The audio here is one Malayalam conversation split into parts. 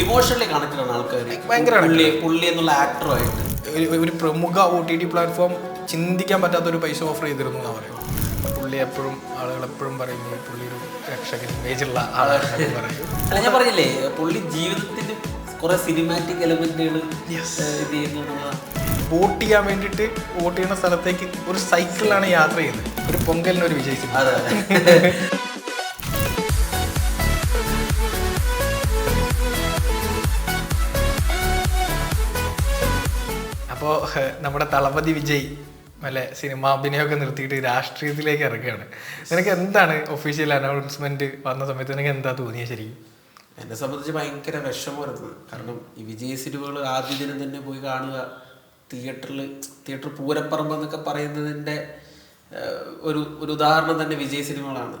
ഇമോഷണലി കണക്റ്റഡ് ആണ് ആൾക്കാർ ഭയങ്കര പുള്ളി പുള്ളി എന്നുള്ള ആക്ടറുമായിട്ട് ഒരു- പ്രമുഖ ഒ ടി ടി പ്ലാറ്റ്ഫോം ചിന്തിക്കാൻ പറ്റാത്ത ഒരു പൈസ ഓഫർ ചെയ്തിരുന്നു എന്നാണ് പറയുന്നത് പുള്ളി എപ്പോഴും ആളുകൾ എപ്പോഴും പറയുന്നു ഈ പുള്ളി ഒരു രക്ഷകൻ ഇമേജുള്ള ആളുകൾ അല്ല ഞാൻ പറഞ്ഞില്ലേ പുള്ളി ജീവിതത്തിന് കുറെ സിനിമാറ്റിക് എലമെന്റുകൾ ഇത് ചെയ്യുന്ന വോട്ട് ചെയ്യാൻ വേണ്ടിയിട്ട് വോട്ട് ചെയ്യുന്ന സ്ഥലത്തേക്ക് ഒരു സൈക്കിളിലാണ് യാത്ര ചെയ്യുന്നത്. ഒരു പൊങ്കലിന് ഒരു അപ്പോൾ നമ്മുടെ തളപതി വിജയ് അല്ലെ സിനിമ അഭിനയമൊക്കെ നിർത്തിയിട്ട് രാഷ്ട്രീയത്തിലേക്ക് ഇറക്കുകയാണ്. നിനക്ക് എന്താണ് ഒഫീഷ്യൽ അനൗൺസ്മെന്റ് വന്ന സമയത്ത് നിനക്ക് എന്താ തോന്നിയത് ശരിക്കും? എന്നെ സംബന്ധിച്ച് ഭയങ്കര വിഷമമായിരുന്നു കാരണം ഈ വിജയ് സിനിമകൾ ആദ്യ ദിനം തന്നെ പോയി കാണുക തിയേറ്ററിൽ തിയേറ്റർ പൂരപ്പറമ്പ് എന്നൊക്കെ പറയുന്നതിന്റെ ഒരു ഒരു ഉദാഹരണം തന്നെ വിജയ് സിനിമകളാണ്.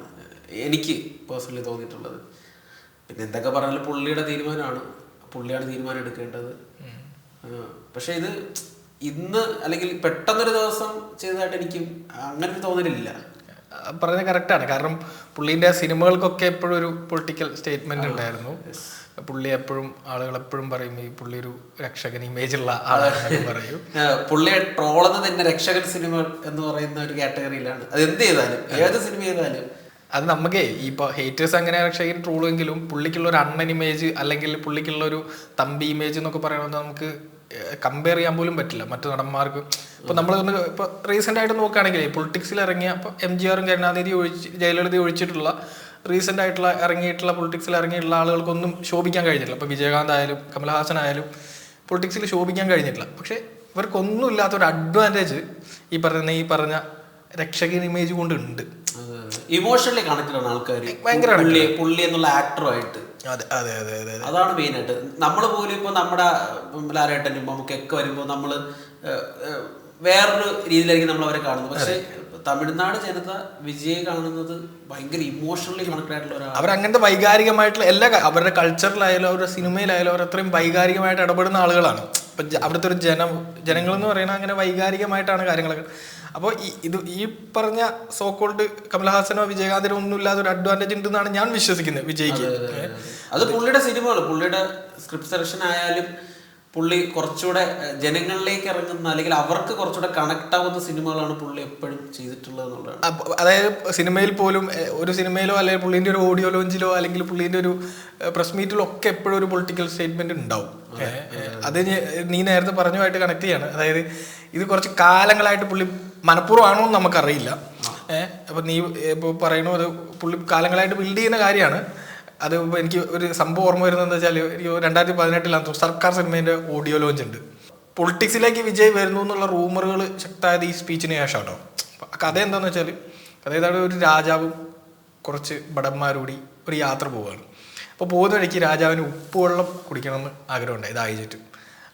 എനിക്ക് പേഴ്സണലി തോന്നിയിട്ടുള്ളത്. പിന്നെ എന്തൊക്കെ പറഞ്ഞാലും പുള്ളിയുടെ തീരുമാനമാണ്. പുള്ളിയാണ് തീരുമാനം എടുക്കേണ്ടത്. പക്ഷേ ഇത് ഇന്ന് അല്ലെങ്കിൽ പെട്ടെന്നൊരു ദിവസം ചെയ്തതായിട്ട് എനിക്ക് അങ്ങനെ ഒരു തോന്നലില്ല പറഞ്ഞത് കറക്റ്റാണ് കാരണം പുള്ളീന്റെ സിനിമകൾക്കൊക്കെ എപ്പോഴും ഒരു പൊളിറ്റിക്കൽ സ്റ്റേറ്റ്മെന്റ് ഉണ്ടായിരുന്നു. പുള്ളി എപ്പോഴും ആളുകൾ എപ്പോഴും പറയും ഈ പുള്ളി ഒരു രക്ഷകൻ ഇമേജ് ഉള്ള ആളാണെന്നൊക്കെ പറയും. പുള്ളിയെ ട്രോളുന്നത് തന്നെ രക്ഷകൻ സിനിമ എന്ന് പറയുന്ന ഒരു കാറ്റഗറിയിലാണ് അത് എന്ത് ചെയ്താലും ഏത് സിനിമ ചെയ്താലും. അത് നമുക്കേ ഇപ്പൊ ഹേറ്റേഴ്സ് അങ്ങനെ രക്ഷകൻ ട്രോളുമെങ്കിലും പുള്ളിക്കുള്ള ഒരു അണ്ണൻ ഇമേജ് അല്ലെങ്കിൽ പുള്ളിക്കുള്ള ഒരു തമ്പി ഇമേജ് എന്നൊക്കെ പറയണമെന്ന് നമുക്ക് കമ്പയർ ചെയ്യാൻ പോലും പറ്റില്ല. മറ്റു നടന്മാർക്ക് ഇപ്പൊ നമ്മൾ ഇപ്പൊ റീസെന്റ് ആയിട്ട് നോക്കുകയാണെങ്കിൽ പൊളിറ്റിക്സിൽ ഇറങ്ങിയ ഇപ്പൊ എം ജി ആറും കരുണാനിധി ഒഴിച്ച് ജയലളിത ഒഴിച്ചിട്ടുള്ള റീസെന്റ് ആയിട്ടുള്ള ഇറങ്ങിയിട്ടുള്ള പൊളിറ്റിക്സിൽ ഇറങ്ങിയിട്ടുള്ള ആളുകൾക്കൊന്നും ശോഭിക്കാൻ കഴിഞ്ഞിട്ടില്ല. ഇപ്പൊ വിജയകാന്ത് ആയാലും കമൽഹാസൻ ആയാലും പൊളിറ്റിക്സിൽ ശോഭിക്കാൻ കഴിഞ്ഞിട്ടില്ല. പക്ഷെ ഇവർക്കൊന്നും ഇല്ലാത്ത ഒരു അഡ്വാന്റേജ് ഈ പറഞ്ഞ ഈ പറഞ്ഞ രക്ഷകൻ ഇമേജ് കൊണ്ട് ഉണ്ട്. ഇമോഷണലി കണക്റ്റഡ് ആണ് ആൾക്കാർ ഭയങ്കര പുള്ളി പുള്ളി എന്നുള്ള ആക്ടറുമായിട്ട് ആയിട്ട്. അതെ അതെ അതെ അതാണ് മെയിനായിട്ട് നമ്മൾ പോലും ഇപ്പൊ നമ്മുടെ ലാലേട്ടനും നമുക്കൊക്കെ വരുമ്പോൾ നമ്മൾ വേറൊരു രീതിയിലായിരിക്കും നമ്മൾ അവരെ കാണുന്നത്. പക്ഷെ തമിഴ്നാട് ജനത വിജയ കാണുന്നത് ഭയങ്കര ഇമോഷണലി കണക്ട് ആയിട്ടുള്ള ഒരാൾ അങ്ങനത്തെ വൈകാരികമായിട്ടുള്ള എല്ലാ അവരുടെ കൾച്ചറിലായാലും അവരുടെ സിനിമയിലായാലും അവർ അത്രയും വൈകാരികമായിട്ട് ഇടപെടുന്ന ആളുകളാണ്. ഇപ്പൊ അവിടുത്തെ ഒരു ജനം ജനങ്ങൾ എന്ന് പറയുന്നത് അങ്ങനെ വൈകാരികമായിട്ടാണ് കാര്യങ്ങളൊക്കെ. അപ്പോൾ ഈ ഇത് ഈ പറഞ്ഞ സോക്കോൾഡ് കമൽഹാസനോ വിജയകാന്തിനോ ഒന്നും ഇല്ലാതെ ഒരു അഡ്വാന്റേജ് ഉണ്ടെന്നാണ് ഞാൻ വിശ്വസിക്കുന്നത് വിജയ്ക്ക്. അത് പുള്ളിയുടെ സിനിമകൾ പുള്ളിയുടെ സ്ക്രിപ്റ്റ് സെലക്ഷൻ ആയാലും പുള്ളി കുറച്ചുകൂടെ ജനങ്ങളിലേക്ക് ഇറങ്ങുന്ന അല്ലെങ്കിൽ അവർക്ക് കുറച്ചുകൂടെ കണക്ട് ആവുന്ന സിനിമകളാണ് പുള്ളി എപ്പോഴും ചെയ്തിട്ടുള്ളത് എന്നുള്ളതാണ്. അതായത് സിനിമയിൽ പോലും ഒരു സിനിമയിലോ അല്ലെങ്കിൽ പുള്ളീന്റെ ഒരു ഓഡിയോ ലോഞ്ചിലോ അല്ലെങ്കിൽ പുള്ളീന്റെ ഒരു പ്രസ് മീറ്റിലോ ഒക്കെ എപ്പോഴും ഒരു പൊളിറ്റിക്കൽ സ്റ്റേറ്റ്മെന്റ് ഉണ്ടാവും. അത് നീ നേരത്തെ പറഞ്ഞുമായിട്ട് കണക്ട് ചെയ്യാണ്. അതായത് ഇത് കുറച്ച് കാലങ്ങളായിട്ട് പുള്ളി മനഃപൂർവമാണോ എന്ന് നമുക്കറിയില്ല. ഏഹ് അപ്പൊ നീ ഇപ്പോൾ പറയണു അത് പുള്ളി കാലങ്ങളായിട്ട് ബിൽഡ് ചെയ്യുന്ന കാര്യമാണ്. അത് എനിക്ക് ഒരു സംഭവം ഓർമ്മ വരുന്നത് വെച്ചാൽ എനിക്ക് രണ്ടായിരത്തി പതിനെട്ടിലാണ് സർക്കാർ സിനിമേന്റെ ഓഡിയോ ലോഞ്ച് ഉണ്ട്. പൊളിറ്റിക്സിലേക്ക് വിജയ് വരുന്നു എന്നുള്ള റൂമറുകൾ ശക്തമായത് ഈ സ്പീച്ചിന് ശേഷം കേട്ടോ കഥ എന്താന്ന് വെച്ചാൽ ഏതാണ് ഒരു രാജാവും കുറച്ച് ഭടന്മാരൂടി ഒരു യാത്ര പോവുകയാണ്. അപ്പോൾ പോകുന്ന വഴിക്ക് രാജാവിന് ഉപ്പ് വെള്ളം കുടിക്കണമെന്ന് ആഗ്രഹമുണ്ടായി ദാഹിച്ചിട്ട്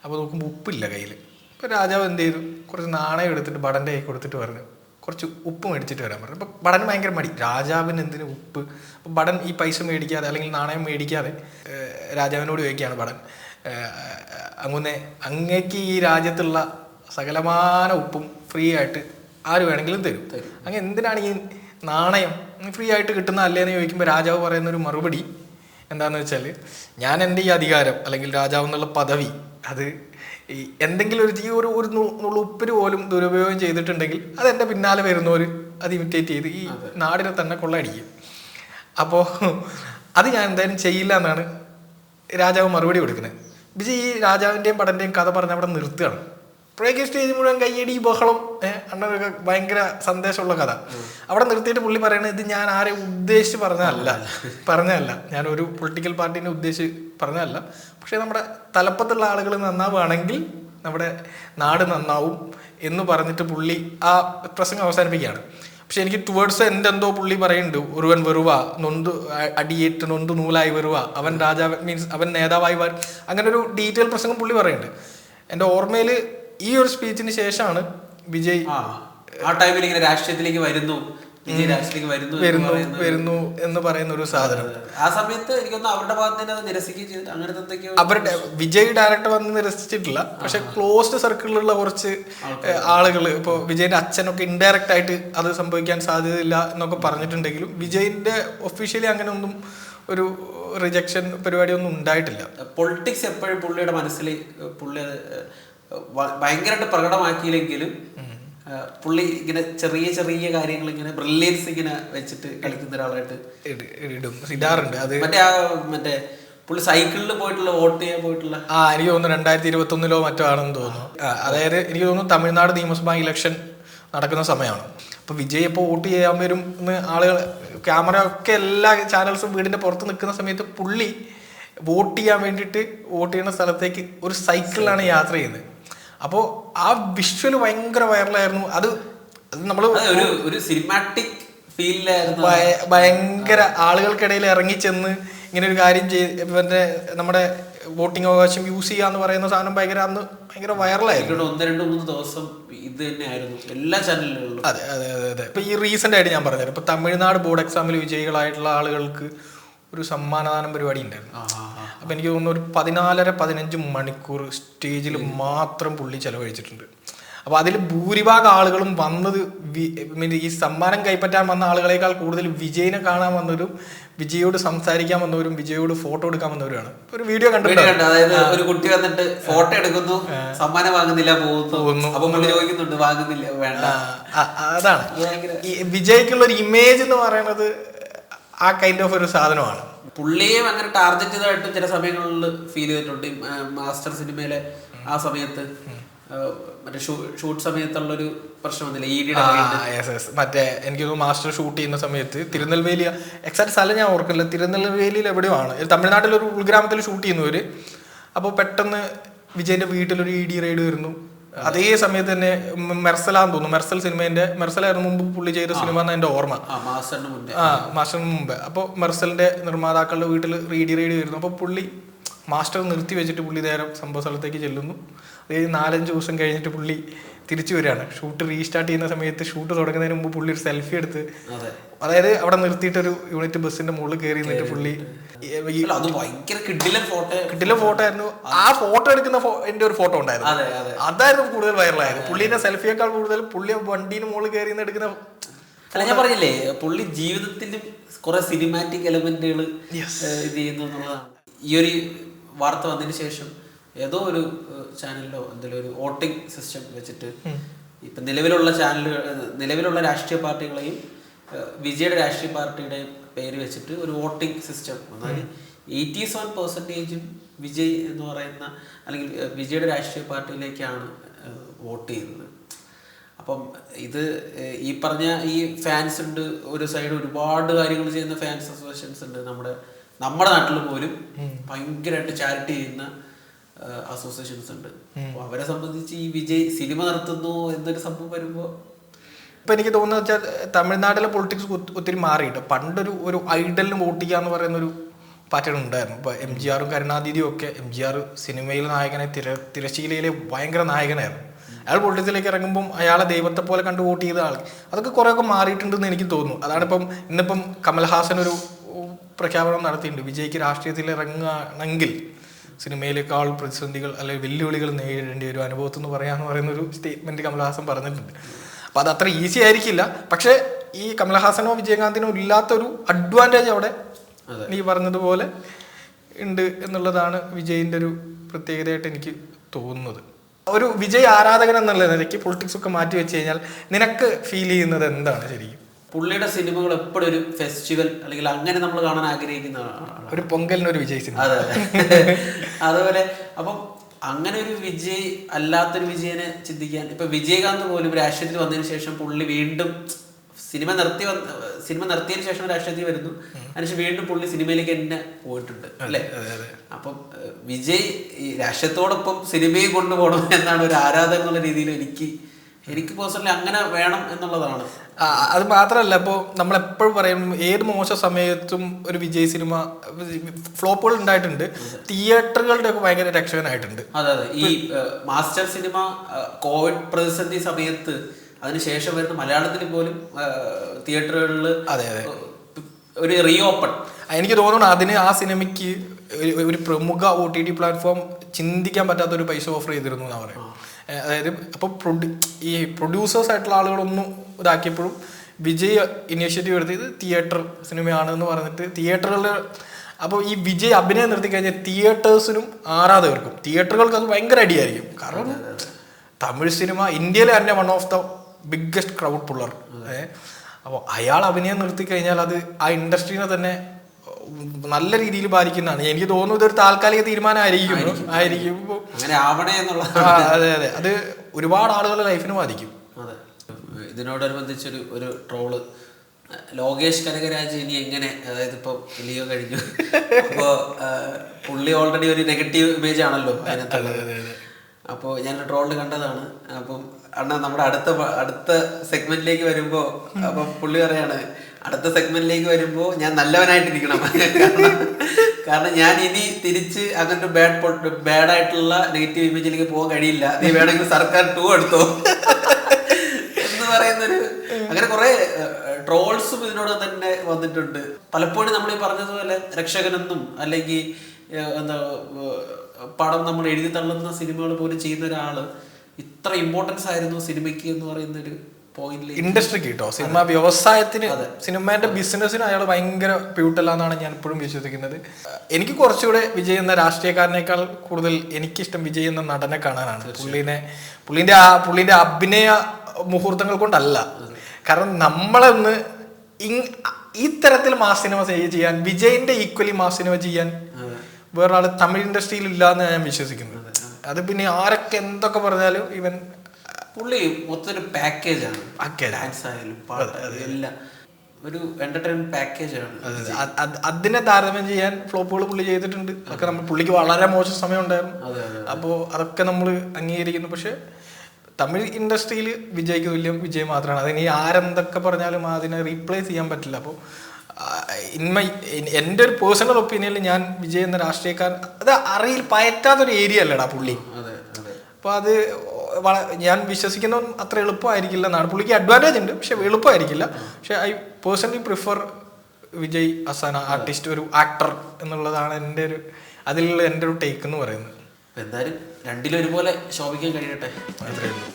അപ്പോൾ നോക്കുമ്പോൾ ഉപ്പില്ല കയ്യിൽ അപ്പോൾ രാജാവ് എന്ത് ചെയ്തു? കുറച്ച് നാണയം എടുത്തിട്ട് ഭടന്റെ കൈ കൊടുത്തിട്ട് പറഞ്ഞു. കുറച്ച് ഉപ്പ് മേടിച്ചിട്ട് വരാൻ പറഞ്ഞു. അപ്പോൾ ബടൻ ഭയങ്കര മടി. രാജാവിന് എന്തിന് ഉപ്പ്? അപ്പോൾ ഭടൻ ഈ പൈസ മേടിക്കാതെ അല്ലെങ്കിൽ നാണയം മേടിക്കാതെ രാജാവിനോട് ചോദിക്കുകയാണ് ഭടൻ. അങ്ങനെ അങ്ങേക്ക് ഈ രാജ്യത്തുള്ള സകലമാന ഉപ്പും ഫ്രീ ആയിട്ട് ആര് വേണമെങ്കിലും തരും. അങ്ങനെ എന്തിനാണ് ഈ നാണയം ഫ്രീ ആയിട്ട് കിട്ടുന്ന അല്ലേന്ന് ചോദിക്കുമ്പോൾ രാജാവ് പറയുന്ന ഒരു മറുപടി എന്താണെന്ന് വെച്ചാൽ ഞാൻ എന്റെ ഈ അധികാരം അല്ലെങ്കിൽ രാജാവ് എന്നുള്ള പദവി അത് ഈ എന്തെങ്കിലും ഒരു ഈ ഒരു ഒരു നു- നുള്ളു ഉപ്പിന് പോലും ദുരുപയോഗം ചെയ്തിട്ടുണ്ടെങ്കിൽ അത് എന്റെ പിന്നാലെ വരുന്നവർ അത് ഇമിറ്റേറ്റ് ചെയ്ത് ഈ നാടിനെ തന്നെ കൊള്ളയടിക്കും. അപ്പോൾ അത് ഞാൻ എന്തായാലും ചെയ്യില്ല എന്നാണ് രാജാവ് മറുപടി കൊടുക്കുന്നത്. വിജയ് ഈ രാജാവിന്റെയും പടന്റെയും കഥ പറഞ്ഞ് അവിടെ നിർത്തുകയാണ്. അപ്പോഴേക്ക് സ്റ്റേജ് മുഴുവൻ കയ്യടി ബഹളം അണ്ണനൊക്കെ ഭയങ്കര സന്ദേശമുള്ള കഥ. അവിടെ നിർത്തിയിട്ട് പുള്ളി പറയുന്നത് ഇത് ഞാൻ ആരെ ഉദ്ദേശിച്ച് പറഞ്ഞതല്ല. പറഞ്ഞതല്ല. ഞാൻ ഒരു പൊളിറ്റിക്കൽ പാർട്ടീനെ ഉദ്ദേശിച്ച് പറഞ്ഞതല്ല. പക്ഷേ നമ്മുടെ തലപ്പത്തുള്ള ആളുകൾ നന്നാവുകയാണെങ്കിൽ നമ്മുടെ നാട് നന്നാവും എന്ന് പറഞ്ഞിട്ട് പുള്ളി ആ പ്രസംഗം അവസാനിപ്പിക്കുകയാണ്. പക്ഷെ എനിക്ക് ടുവേർഡ്സ് എന്റെ എന്തോ പുള്ളി പറയുന്നുണ്ട്. ഒരുവൻ വെറുവ നൊന്ത് അടിയേറ്റ് നൊന്ത് നൂലായി വെറുവ. അവൻ രാജാവ് മീൻസ് അവൻ നേതാവായി അങ്ങനെ ഒരു ഡീറ്റെയിൽ പ്രസംഗം പുള്ളി പറയുന്നുണ്ട്. എന്റെ ഓർമ്മയിൽ ഈ ഒരു സ്പീച്ചിന് ശേഷമാണ് വിജയ് ആ ടൈമിൽ ഇങ്ങനെ രാഷ്ട്രീയത്തിലേക്ക് വരുന്നു. വിജയ് രാഷ്ട്രീയത്തിലേക്ക് വരുന്നു വരുന്നു എന്ന് പറയുന്ന ഒരു സാധനം. ആ സമയത്ത് എനിക്കൊന്ന് അവരുടെ ഭാഗത്ത് തന്നെ അത് നിരസിക്കുകയും ചെയ്തിട്ട് അങ്ങനത്തെ എന്തൊക്കെയോ അവരുടെ വിജയ് ഡയറക്ടർ വന്ന് നിരസിച്ചിട്ടില്ല. പക്ഷെ ക്ലോസ്ഡ് സർക്കിളിലുള്ള കുറച്ച് ആളുകൾ ഇപ്പോൾ വിജയന്റെ അച്ഛനൊക്കെ ഇൻഡയറക്റ്റ് ആയിട്ട് അത് സംഭവിക്കാൻ സാധ്യതയില്ല എന്നൊക്കെ പറഞ്ഞിട്ടുണ്ടെങ്കിലും വിജയിന്റെ ഒഫീഷ്യലി അങ്ങനെ ഒന്നും ഒരു റിജക്ഷൻ പരിപാടിയൊന്നും ഉണ്ടായിട്ടില്ല. പൊളിറ്റിക്സ് എപ്പോഴും പുള്ളിയുടെ മനസ്സിൽ പുള്ളി ഭയങ്കരമായിട്ട് പ്രകടമാക്കിയില്ലെങ്കിലും പുള്ളി ഇങ്ങനെ ചെറിയ ചെറിയ കാര്യങ്ങൾ ഇങ്ങനെ ബ്രില്യൻസ് ഇങ്ങനെ വെച്ചിട്ട് കളിക്കുന്ന ഒരാളായിട്ട് ഇടും ഇടാറുണ്ട്. അത് മറ്റേ ആ മറ്റേ പുള്ളി സൈക്കിളിൽ പോയിട്ടുള്ള വോട്ട് ചെയ്യാൻ പോയിട്ടുള്ള ആ എനിക്ക് തോന്നുന്നു രണ്ടായിരത്തി ഇരുപത്തി ഒന്നിലോ മറ്റോ ആണെന്ന് തോന്നുന്നു. അതായത് എനിക്ക് തോന്നുന്നു തമിഴ്നാട് നിയമസഭാ ഇലക്ഷൻ നടക്കുന്ന സമയമാണ്. അപ്പൊ വിജയ് ഇപ്പോൾ വോട്ട് ചെയ്യാൻ വരും എന്ന് ആളുകൾ ക്യാമറ ഒക്കെ എല്ലാ ചാനൽസും വീടിന്റെ പുറത്ത് നിൽക്കുന്ന സമയത്ത് പുള്ളി വോട്ട് ചെയ്യാൻ വേണ്ടിയിട്ട് വോട്ട് ചെയ്യുന്ന സ്ഥലത്തേക്ക് ഒരു സൈക്കിളിലാണ് യാത്ര ചെയ്യുന്നത്. അപ്പോൾ ആ വിഷ്വൽ ഭയങ്കര വൈറലായിരുന്നു അത് നമ്മൾ ഒരു ഒരു സിനിമാറ്റിക് ഫീലിലായിരുന്നു ഭയങ്കര ആളുകൾക്കിടയിൽ ഇറങ്ങി ചെന്ന് ഇങ്ങനെ ഒരു കാര്യം ചെയ്ത് ഇവന്റെ നമ്മുടെ വോട്ടിംഗ് അവകാശം യൂസ് ചെയ്യുക ചെയ്യാന്ന് പറയുന്ന സാധനം ഭയങ്കര അന്ന് ഭയങ്കര വൈറലായിരുന്നു ഒന്ന് രണ്ട് മൂന്ന് ദിവസം ഇത് തന്നെയായിരുന്നു എല്ലാ ചാനലുകളിലും അതെ അതെ അതെ അതെ. ഇപ്പൊ ഈ റീസെന്റ് ആയിട്ട് ഞാൻ പറഞ്ഞത് ഇപ്പൊ തമിഴ്നാട് ബോർഡ് എക്സാമിൽ വിജയികളായിട്ടുള്ള ആളുകൾക്ക് ഒരു സമ്മാനദാനം പരിപാടി ഉണ്ടായിരുന്നു. അപ്പൊ എനിക്ക് തോന്നുന്നു ഒരു പതിനാലര പതിനഞ്ച് മണിക്കൂർ സ്റ്റേജിൽ മാത്രം പുള്ളി ചെലവഴിച്ചിട്ടുണ്ട്. അപ്പോൾ അതിൽ ഭൂരിഭാഗം ആളുകളും വന്നത് ഈ സമ്മാനം കൈപ്പറ്റാൻ വന്ന ആളുകളേക്കാൾ കൂടുതൽ വിജയിനെ കാണാൻ വന്നവരും വിജയോട് സംസാരിക്കാൻ വന്നവരും വിജയോട് ഫോട്ടോ എടുക്കാൻ വന്നവരുമാണ്. ഒരു വീഡിയോ കണ്ടിട്ടുണ്ട്? കണ്ടു അതായത് ഒരു കുട്ടി വന്നിട്ട് ഫോട്ടോ എടുക്കുന്നു സമ്മാനം വാങ്ങുന്നില്ല പോകുന്നു. അപ്പൊ ചോദിക്കുന്നുണ്ട് വാങ്ങുന്നില്ല വേണ്ട. അതാണ്. വിജയ്ക്കുള്ള ഒരു ഇമേജ് എന്ന് പറയുന്നത് ആ കൈൻഡ് ഓഫ് ഒരു സാധനമാണ്. പുള്ളിയെയും അങ്ങനെ ടാർഗറ്റ് ചെയ്തായിട്ട് ചില സമയങ്ങളിൽ ഫീൽ ചെയ്തിട്ടുണ്ട്. മാസ്റ്റർ സിനിമയിലെ ആ സമയത്ത്. മറ്റേ ഷൂട്ട് പ്രശ്നം യെസ് മറ്റേ എനിക്ക് മാസ്റ്റർ ഷൂട്ട് ചെയ്യുന്ന സമയത്ത് തിരുനെൽവേലി എക്സാക്ട് സ്ഥലം ഞാൻ ഓർക്കില്ല തിരുനെൽവേലിയിൽ എവിടെയോ ആണ്. തമിഴ്നാട്ടിൽ ഒരു ഉൾഗ്രാമത്തിൽ ഷൂട്ട് ചെയ്യുന്നവര്. അപ്പോൾ പെട്ടെന്ന് വിജയന്റെ വീട്ടിലൊരു ഇ ഡി റൈഡ് വരുന്നു. അതേ സമയത്ത് തന്നെ മെർസലാന്ന് തോന്നുന്നു. മെർസൽ സിനിമേന്റെ മെർസലായിരുന്നു മുമ്പ് പുള്ളി ചെയ്ത സിനിമ എന്ന് എന്റെ ഓർമ്മ. ആ മാസ്റ്ററിന് മുമ്പ്. അപ്പോൾ മെർസലിന്റെ നിർമ്മാതാക്കളുടെ വീട്ടിൽ റീഡി റീഡി വരുന്നു. അപ്പോൾ പുള്ളി മാസ്റ്റർ നിർത്തി വെച്ചിട്ട് പുള്ളി നേരം സംഭവ സ്ഥലത്തേക്ക് ചെല്ലുന്നു. അതായത് നാലഞ്ച് ദിവസം കഴിഞ്ഞിട്ട് പുള്ളി തിരിച്ചു വരികയാണ്. ഷൂട്ട് റീസ്റ്റാർട്ട് ചെയ്യുന്ന സമയത്ത് ഷൂട്ട് തുടങ്ങുന്നതിന് മുമ്പ് പുള്ളി ഒരു സെൽഫി എടുത്ത് അതെ. അതായത് അവിടെ നിർത്തിയിട്ട് ഒരു യൂണിറ്റ് ബസ്സിന്റെ മുകളിൽ കയറി നിന്നിട്ട് പുള്ളി കിഡിലൻ ഫോട്ടോ ആയിരുന്നു. ആ ഫോട്ടോ എടുക്കുന്ന എന്റെ ഒരു ഫോട്ടോ ഉണ്ടായിരുന്നു. അതെ അതെ. അതായിരുന്നു കൂടുതൽ വൈറലായത് പുള്ളിന്റെ സെൽഫിയേക്കാൾ കൂടുതൽ പുള്ളി വണ്ടീന് മുകളിൽ കയറി നിന്ന് എടുക്കുന്ന അല്ല ഞാൻ പറഞ്ഞില്ലേ പുള്ളി ജീവിതത്തിന്റെ കുറെ സിനിമാറ്റിക് എലമെന്റുകൾ. ഇത് ചെയ്യുന്നു എന്നുള്ളതാണ്. ഈ ഒരു വാർത്ത വന്നതിന് ശേഷം ഏതോ ഒരു ചാനലിലോ എന്തെങ്കിലും ഒരു വോട്ടിംഗ് സിസ്റ്റം വെച്ചിട്ട് ഇപ്പൊ നിലവിലുള്ള ചാനലുകൾ നിലവിലുള്ള രാഷ്ട്രീയ പാർട്ടികളെയും വിജയുടെ രാഷ്ട്രീയ പാർട്ടിയുടെ പേര് വെച്ചിട്ട് ഒരു വോട്ടിംഗ് സിസ്റ്റം അതായത് എയ്റ്റി സെവൻ പെർസെന്റേജും വിജയ് എന്ന് പറയുന്ന അല്ലെങ്കിൽ വിജയുടെ രാഷ്ട്രീയ പാർട്ടിയിലേക്കാണ് വോട്ട് ചെയ്യുന്നത്. അപ്പം ഇത് ഈ പറഞ്ഞ ഈ ഫാൻസ് ഉണ്ട് ഒരു സൈഡ് ഒരുപാട് കാര്യങ്ങൾ ചെയ്യുന്ന ഫാൻസ് അസോസിയേഷൻസ് ഉണ്ട് നമ്മുടെ നമ്മുടെ നാട്ടിൽ പോലും ഭയങ്കരമായിട്ട് ചാരിറ്റി ചെയ്യുന്ന അസോസിയേഷൻസ് ഉണ്ട്. അവരെ സംബന്ധിച്ച് ഈ വിജയ് സിനിമ നടത്തുന്നു എന്നൊരു സംഭവം വരുമ്പോ ഇപ്പൊ എനിക്ക് തോന്നുന്നത് വെച്ചാൽ തമിഴ്നാട്ടിലെ പൊളിറ്റിക്സ് ഒത്തിരി മാറിയിട്ട്. പണ്ടൊരു ഒരു ഐഡലിന് വോട്ട് ചെയ്യുക എന്ന് പറയുന്ന ഒരു പാറ്റേൺ ഉണ്ടായിരുന്നു. ഇപ്പൊ എം ജി ആറും കരുണാനിധിയും ഒക്കെ എം ജി ആർ സിനിമയിൽ നായകനെ തിര തിരശ്ശീലയിലെ ഭയങ്കര നായകനായിരുന്നു. അയാൾ പൊളിറ്റിക്സിലേക്ക് ഇറങ്ങുമ്പോൾ അയാളെ ദൈവത്തെ പോലെ കണ്ട് വോട്ട് ചെയ്ത ആൾ അതൊക്കെ കുറേയൊക്കെ മാറിയിട്ടുണ്ടെന്ന് എനിക്ക് തോന്നുന്നു. അതാണിപ്പം ഇന്നിപ്പം കമൽഹാസൻ ഒരു പ്രഖ്യാപനം നടത്തിയിട്ടുണ്ട്. വിജയ്ക്ക് രാഷ്ട്രീയത്തിൽ ഇറങ്ങുകയാണെങ്കിൽ സിനിമയിലേക്കാൾ പ്രതിസന്ധികൾ അല്ലെങ്കിൽ വെല്ലുവിളികൾ നേരിടേണ്ടി വരും. അനുഭവത്തിൽ നിന്ന് പറയാന്ന് പറയുന്ന ഒരു സ്റ്റേറ്റ്മെന്റ് കമൽഹാസൻ പറഞ്ഞിട്ടുണ്ട്. അപ്പൊ അത് അത്ര ഈസി ആയിരിക്കില്ല. പക്ഷേ ഈ കമൽഹാസനോ വിജയകാന്തിനോ ഇല്ലാത്തൊരു അഡ്വാന്റേജ് അവിടെ നീ പറഞ്ഞതുപോലെ ഉണ്ട് എന്നുള്ളതാണ് വിജയിന്റെ ഒരു പ്രത്യേകതയായിട്ട് എനിക്ക് തോന്നുന്നത്. ഒരു വിജയ് ആരാധകൻ എന്നുള്ള നിലയ്ക്ക് പൊളിറ്റിക്സ് ഒക്കെ മാറ്റി വെച്ച് കഴിഞ്ഞാൽ നിനക്ക് ഫീൽ ചെയ്യുന്നത് എന്താണ് ശരിക്കും? പുള്ളിയുടെ സിനിമകൾ എപ്പോഴും ഒരു ഫെസ്റ്റിവൽ അല്ലെങ്കിൽ അങ്ങനെ നമ്മൾ കാണാൻ ആഗ്രഹിക്കുന്ന ഒരു പൊങ്കലിനൊരു വിജയ് സിനിമ. അതെ അതുപോലെ അപ്പം അങ്ങനെ ഒരു വിജയ് അല്ലാത്തൊരു വിജയനെ ചിന്തിക്കാൻ ഇപ്പൊ വിജയകാന്ത് പോലും രാഷ്ട്രീയത്തിൽ വന്നതിന് ശേഷം പുള്ളി വീണ്ടും സിനിമ നിർത്തി വന്ന സിനിമ നിർത്തിയതിനു ശേഷം രാഷ്ട്രീയത്തിൽ വരുന്നു. അതിനുശേഷം വീണ്ടും പുള്ളി സിനിമയിലേക്ക് തന്നെ പോയിട്ടുണ്ട് അല്ലേ? അപ്പം വിജയ് ഈ രാഷ്ട്രീയത്തോടൊപ്പം സിനിമയെ കൊണ്ടുപോകണം എന്നാണ് ഒരു ആരാധകനുള്ള രീതിയിൽ എനിക്ക് എനിക്ക് പേഴ്സണലി അങ്ങനെ വേണം എന്നുള്ളതാണ്. അത് മാത്രമല്ല ഇപ്പോ നമ്മൾ എപ്പോഴും പറയും ഏത് മോശം സമയത്തും ഒരു വിജയ് സിനിമ ഫ്ലോപ്പുകൾ ഉണ്ടായിട്ടുണ്ട്. തിയേറ്ററുകളുടെ ഒക്കെ ഭയങ്കര രക്ഷകനായിട്ടുണ്ട്. അതെ അതെ. ഈ മാസ്റ്റർ സിനിമ കോവിഡ് പ്രതിസന്ധി സമയത്ത് അതിനുശേഷം വരുന്ന മലയാളത്തിൽ പോലും തിയേറ്ററുകളിൽ അതെ, അതെ. ഒരു റീ ഓപ്പൺ എനിക്ക് തോന്നുന്നു അതിന് ആ സിനിമയ്ക്ക് ഒരു- പ്രമുഖ ഒ ടി ടി പ്ലാറ്റ്ഫോം ചിന്തിക്കാൻ പറ്റാത്ത ഒരു പൈസ ഓഫർ ചെയ്തിരുന്നു എന്നാ പറയുന്നത്. അതായത് അപ്പോൾ പ്രൊഡ്യൂ ഈ പ്രൊഡ്യൂസേഴ്സ് ആയിട്ടുള്ള ആളുകളൊന്നും ഇതാക്കിയപ്പോഴും വിജയ് ഇനീഷ്യേറ്റീവ് എടുത്ത് ഇത് തിയേറ്റർ സിനിമയാണ് എന്ന് പറഞ്ഞിട്ട് തിയേറ്ററുകളിൽ അപ്പോൾ ഈ വിജയ് അഭിനയം നിർത്തി കഴിഞ്ഞാൽ തിയേറ്റേഴ്സിനും ആരാധകർക്കും തിയേറ്ററുകൾക്ക് അത് ഭയങ്കര അടിയായിരിക്കും. കാരണം തമിഴ് സിനിമ ഇന്ത്യയിലെ തന്നെ one of the biggest crowd puller അപ്പോൾ അയാൾ അഭിനയം നിർത്തി കഴിഞ്ഞാൽ അത് ആ ഇൻഡസ്ട്രീനെ തന്നെ നല്ല രീതിയിൽ ബാധിക്കുന്നതാണ്. എനിക്ക് തോന്നുന്നു ഇതൊരു താൽക്കാലിക തീരുമാനമായിരിക്കും. ആയിരിക്കും. ആയിരിക്കും. അങ്ങനെ ആവണേ എന്നുള്ള അതെ അതെ. അത് ഒരുപാട് ആളുകളുടെ ലൈഫിന് ബാധിക്കും. ഇതിനോടനുബന്ധിച്ചൊരു ഒരു ട്രോൾ. ലോകേഷ് കനകരാജ് ഇനി എങ്ങനെ അതായത് ഇപ്പൊ ലിയോ കഴിഞ്ഞു. അപ്പോൾ പുള്ളി ഓൾറെഡി ഒരു നെഗറ്റീവ് ഇമേജ് ആണല്ലോ അതിനകത്തുള്ളത്. അപ്പോൾ ഞാൻ ട്രോളിൽ കണ്ടതാണ്. അപ്പം അണ്ണ നമ്മുടെ അടുത്ത അടുത്ത സെഗ്മെന്റിലേക്ക് വരുമ്പോ അപ്പം പുള്ളി പറയാണ് അടുത്ത സെഗ്മെന്റിലേക്ക് വരുമ്പോ ഞാൻ നല്ലവനായിട്ടിരിക്കണം. കാരണം ഞാൻ ഇനി തിരിച്ച് അങ്ങനത്തെ ബാഡ് ബാഡ് ആയിട്ടുള്ള നെഗറ്റീവ് ഇമേജിലേക്ക് പോകാൻ കഴിയില്ല. നീ വേണമെങ്കിൽ സർക്കാർ ടൂ എടുത്തോ. കുറെ ട്രോൾസും ഇതിനോട് തന്നെ വന്നിട്ടുണ്ട്. പലപ്പോഴും നമ്മൾ ഈ പറഞ്ഞതുപോലെ രക്ഷകനെന്നും അല്ലെങ്കിൽ എന്താ പടം നമ്മൾ എഴുതി തള്ളുന്ന സിനിമകൾ പോലും ചെയ്യുന്ന ഒരാൾ ഇത്ര ഇമ്പോർട്ടൻസ് ആയിരുന്നു സിനിമയ്ക്ക് എന്ന് പറയുന്ന ഒരു പോയിന്റിൽ ഇൻഡസ്ട്രിക്ക് കേട്ടോ സിനിമ വ്യവസായത്തിന് സിനിമേന്റെ ബിസിനസ്സിന് അയാൾ ഭയങ്കര പ്യൂട്ടല്ലാന്നാണ് ഞാൻ എപ്പോഴും വിശ്വസിക്കുന്നത്. എനിക്ക് കുറച്ചുകൂടെ വിജയ് എന്ന രാഷ്ട്രീയക്കാരനേക്കാൾ കൂടുതൽ എനിക്കിഷ്ടം വിജയ് എന്ന നടനെ കാണാനാണ്. പുള്ളിനെ പുള്ളിന്റെ ആ പുള്ളിന്റെ അഭിനയ മുഹൂർത്തങ്ങൾ കൊണ്ടല്ല. കാരണം നമ്മളൊന്ന് ഇങ് ഈ തരത്തിൽ മാസ് സിനിമ ചെയ്യാൻ വിജയിന്റെ ഈക്വലി മാസ് സിനിമ ചെയ്യാൻ വേറൊരാൾ തമിഴ് ഇൻഡസ്ട്രിയിൽ ഇല്ല എന്ന് ഞാൻ വിശ്വസിക്കുന്നത്. അത് പിന്നെ ആരൊക്കെ എന്തൊക്കെ പറഞ്ഞാലും ഇവൻ പുള്ളി മൊത്തം. ഡാൻസ് ആയാലും എല്ലാം. ഒരു എന്റർടൈൻമെന്റ് പാക്കേജ് ആണ്. അത് അത്. അതിനെ താരതമ്യം ചെയ്യാൻ ഫ്ലോപ്പുകൾ പുള്ളി ചെയ്തിട്ടുണ്ട്. അതൊക്കെ നമ്മൾ പുള്ളിക്ക് വളരെ മോശം സമയം ഉണ്ടായിരുന്നു അപ്പോ അപ്പോൾ അതൊക്കെ നമ്മൾ അംഗീകരിക്കുന്നു. പക്ഷെ തമിഴ് ഇൻഡസ്ട്രിയിൽ വിജയ്ക്ക് തുല്യം വിജയം മാത്രമാണ്. അതിന് ഈ ആരെന്തൊക്കെ പറഞ്ഞാലും അതിനെ റീപ്ലേസ് ചെയ്യാൻ പറ്റില്ല. അപ്പോൾ ഇൻ മൈ എന്റെ ഒരു പേഴ്സണൽ ഒപ്പീനിയനിൽ ഞാൻ വിജയ് എന്ന രാഷ്ട്രീയക്കാരൻ അത് അറിയിൽ പയറ്റാത്തൊരു ഏരിയ അല്ലടാ പുള്ളി. അപ്പോൾ അത്. വള- ഞാൻ വിശ്വസിക്കുന്ന അത്ര എളുപ്പമായിരിക്കില്ല എന്നാണ്. പുള്ളിക്ക് അഡ്വാന്റേജ് ഉണ്ട് പക്ഷെ എളുപ്പമായിരിക്കില്ല. പക്ഷെ I personally prefer Vijay as an artist ഒരു ആക്ടർ എന്നുള്ളതാണ് എന്റെ ഒരു അതിലുള്ള എന്റെ ഒരു ടേക്ക് എന്ന് പറയുന്നത്. എന്തായാലും രണ്ടിലൊരുപോലെ ശോഭിക്കാൻ കഴിയട്ടെ. അത്രയേ ഉള്ളൂ.